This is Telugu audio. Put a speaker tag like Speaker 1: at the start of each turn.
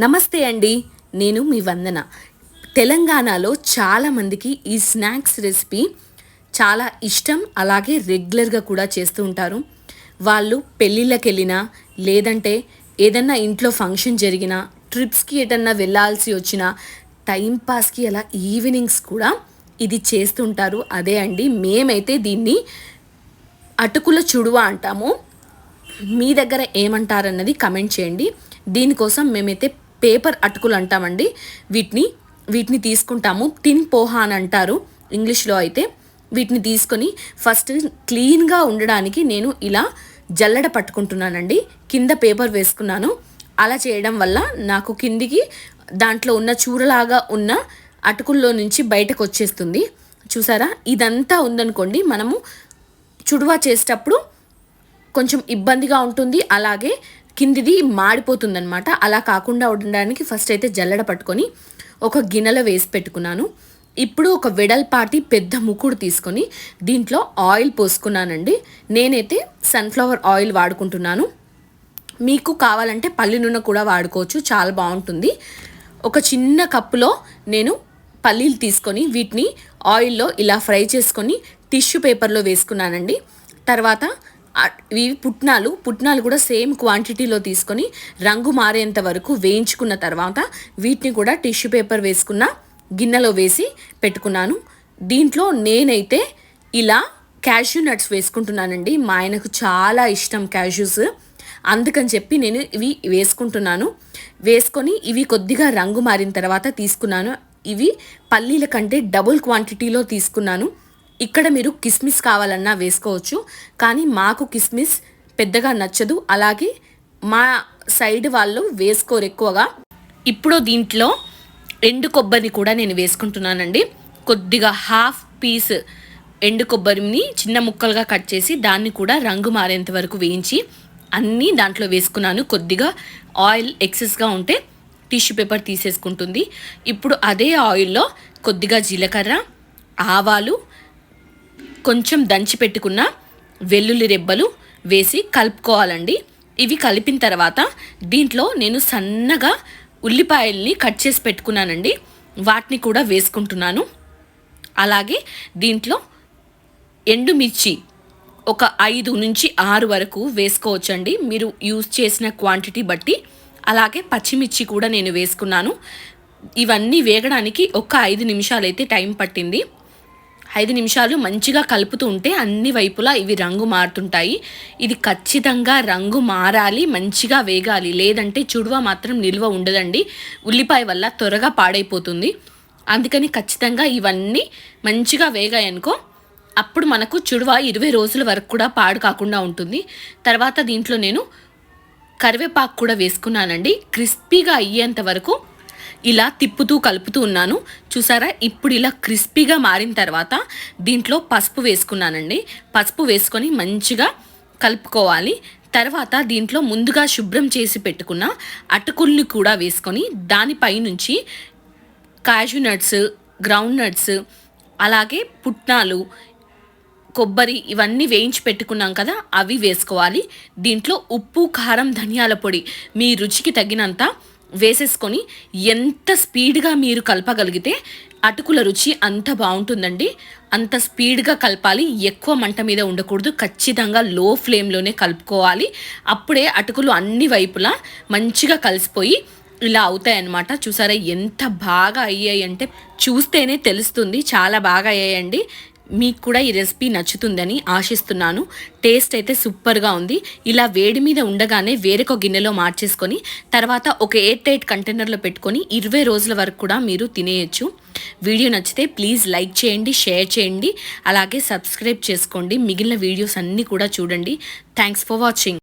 Speaker 1: నమస్తే అండి నేను మీ వందన. తెలంగాణలో చాలామందికి ఈ స్నాక్స్ రెసిపీ చాలా ఇష్టం అలాగే రెగ్యులర్గా కూడా చేస్తూ ఉంటారు. వాళ్ళు పెళ్ళిళ్ళకి వెళ్ళినా లేదంటే ఏదన్నా ఇంట్లో ఫంక్షన్ జరిగినా ట్రిప్స్కి ఎటన్నా వెళ్ళాల్సి వచ్చినా టైంపాస్కి అలా ఈవినింగ్స్ కూడా ఇది చేస్తుంటారు అదే అండి మేమైతే దీన్ని అటుకుల చుడువ అంటాము. మీ దగ్గర ఏమంటారన్నది కమెంట్ చేయండి. దీనికోసం మేమైతే పేపర్ అటుకులు అంటామండి. వీటిని వీటిని తీసుకుంటాము. తిన్ పోహా అని అంటారు ఇంగ్లీష్లో అయితే. వీటిని తీసుకొని ఫస్ట్ క్లీన్గా ఉండడానికి నేను ఇలా జల్లడ పట్టుకుంటున్నానండి. కింద పేపర్ వేసుకున్నాను. అలా చేయడం వల్ల నాకు కిందికి దాంట్లో ఉన్న చూరలాగా ఉన్న అటుకుల్లో నుంచి బయటకు వచ్చేస్తుంది. చూసారా? ఇదంతా ఉందనుకోండి మనము చుడువా చేసేటప్పుడు కొంచెం ఇబ్బందిగా ఉంటుంది. అలాగే కిందిది మాడిపోతుందనమాట అలా కాకుండా ఉండడానికి ఫస్ట్ అయితే జల్లడ పట్టుకొని ఒక గిన్నెలో వేసి పెట్టుకున్నాను. ఇప్పుడు ఒక వెడల్పాటి పెద్ద ముక్కుడు తీసుకొని దీంట్లో ఆయిల్ పోసుకున్నానండి. నేనైతే సన్ఫ్లవర్ ఆయిల్ వాడుకుంటున్నాను. మీకు కావాలంటే పల్లి నూనె కూడా వాడుకోవచ్చు చాలా బాగుంటుంది. ఒక చిన్న కప్పులో నేను పల్లీలు తీసుకొని వీటిని ఆయిల్లో ఇలా ఫ్రై చేసుకొని టిష్యూ పేపర్లో వేసుకున్నానండి. తర్వాత ఇవి పుట్నాలు. పుట్నాలు కూడా సేమ్ క్వాంటిటీలో తీసుకొని రంగు మారేంత వరకు వేయించుకున్న తర్వాత వీటిని కూడా టిష్యూ పేపర్ వేసుకున్న గిన్నెలో వేసి పెట్టుకున్నాను. దీంట్లో నేనైతే ఇలా క్యాష్యూ నట్స్ వేసుకుంటున్నానండి. మా ఆయనకు చాలా ఇష్టం క్యాష్యూస్. అందుకని చెప్పి నేను ఇవి వేసుకుంటున్నాను. వేసుకొని ఇవి కొద్దిగా రంగు మారిన తర్వాత తీసుకున్నాను. ఇవి పల్లీల కంటే డబుల్ క్వాంటిటీలో తీసుకున్నాను. ఇక్కడ మీరు కిస్మిస్ కావాలన్నా వేసుకోవచ్చు కానీ మాకు కిస్మిస్ పెద్దగా నచ్చదు. అలాగే మా సైడ్ వాళ్ళు వేసుకోరు ఎక్కువగా. ఇప్పుడు దీంట్లో ఎండు కొబ్బరిని కూడా నేను వేసుకుంటున్నానండి. కొద్దిగా హాఫ్ పీస్ ఎండు కొబ్బరిని చిన్న ముక్కలుగా కట్ చేసి దాన్ని కూడా రంగు మారేంత వరకు వేయించి అన్నీ దాంట్లో వేసుకున్నాను. కొద్దిగా ఆయిల్ ఎక్సెస్గా ఉంటే టిష్యూ పేపర్ తీసేసుకుంటుంది. ఇప్పుడు అదే ఆయిల్లో కొద్దిగా జీలకర్ర ఆవాలు కొంచెం దంచి పెట్టుకున్న వెల్లుల్లి రెబ్బలు వేసి కలుపుకోవాలండి. ఇవి కలిపిన తర్వాత దీంట్లో నేను సన్నగా ఉల్లిపాయల్ని కట్ చేసి పెట్టుకున్నానండి. వాటిని కూడా వేసుకుంటున్నాను. అలాగే దీంట్లో ఎండుమిర్చి ఒక ఐదు నుంచి ఆరు వరకు వేసుకోవచ్చండి. మీరు యూజ్ చేసిన క్వాంటిటీ బట్టి. అలాగే పచ్చిమిర్చి కూడా నేను వేసుకున్నాను. ఇవన్నీ వేగడానికి ఒక ఐదు నిమిషాలు అయితే టైం పట్టింది. ఐదు నిమిషాలు మంచిగా కలుపుతూ ఉంటే అన్ని వైపులా ఇవి రంగు మారుతుంటాయి. ఇది ఖచ్చితంగా రంగు మారాలి మంచిగా వేగాలి. లేదంటే చుడువ మాత్రం నిల్వ ఉండదండి. ఉల్లిపాయ వల్ల త్వరగా పాడైపోతుంది. అందుకని ఖచ్చితంగా ఇవన్నీ మంచిగా వేగాయనుకో అప్పుడు మనకు చుడువ ఇరవై రోజుల వరకు కూడా పాడు కాకుండా ఉంటుంది. తర్వాత దీంట్లో నేను కరివేపాకు కూడా వేసుకున్నానండి. క్రిస్పీగా అయ్యేంత వరకు ఇలా తిప్పుతూ కలుపుతూ ఉన్నాను. చూసారా? ఇప్పుడు ఇలా క్రిస్పీగా మారిన తర్వాత దీంట్లో పసుపు వేసుకున్నానండి. పసుపు వేసుకొని మంచిగా కలుపుకోవాలి. తర్వాత దీంట్లో ముందుగా శుభ్రం చేసి పెట్టుకున్న అటుకుల్ని కూడా వేసుకొని దానిపై నుంచి కాజు నట్స్ గ్రౌండ్ నట్స్ అలాగే పుట్నాలు కొబ్బరి ఇవన్నీ వేయించి పెట్టుకున్నాం కదా అవి వేసుకోవాలి. దీంట్లో ఉప్పు కారం ధనియాల పొడి మీ రుచికి తగినంత వేసేసుకొని ఎంత స్పీడ్గా మీరు కలపగలిగితే అటుకుల రుచి అంత బాగుంటుందండి. అంత స్పీడ్గా కలపాలి. ఎక్కువ మంట మీద ఉండకూడదు. ఖచ్చితంగా లో ఫ్లేమ్లోనే కలుపుకోవాలి. అప్పుడే అటుకులు అన్ని వైపులా మంచిగా కలిసిపోయి ఇలా అవుతాయన్నమాట. చూసారా ఎంత బాగా అయ్యాయి అంటే చూస్తేనే తెలుస్తుంది. చాలా బాగా అయ్యాయండి. మీకు కూడా ఈ రెసిపీ నచ్చుతుందని ఆశిస్తున్నాను. టేస్ట్ అయితే సూపర్గా ఉంది. ఇలా వేడి మీద ఉండగానే వేరొక గిన్నెలో మార్చేసుకొని తర్వాత ఒక ఎయిర్ టైట్ కంటైనర్లో పెట్టుకొని ఇరవై రోజుల వరకు కూడా మీరు తినేయచ్చు. వీడియో నచ్చితే ప్లీజ్ లైక్ చేయండి షేర్ చేయండి. అలాగే సబ్స్క్రైబ్ చేసుకోండి. మిగిలిన వీడియోస్ అన్నీ కూడా చూడండి. Thanks for watching.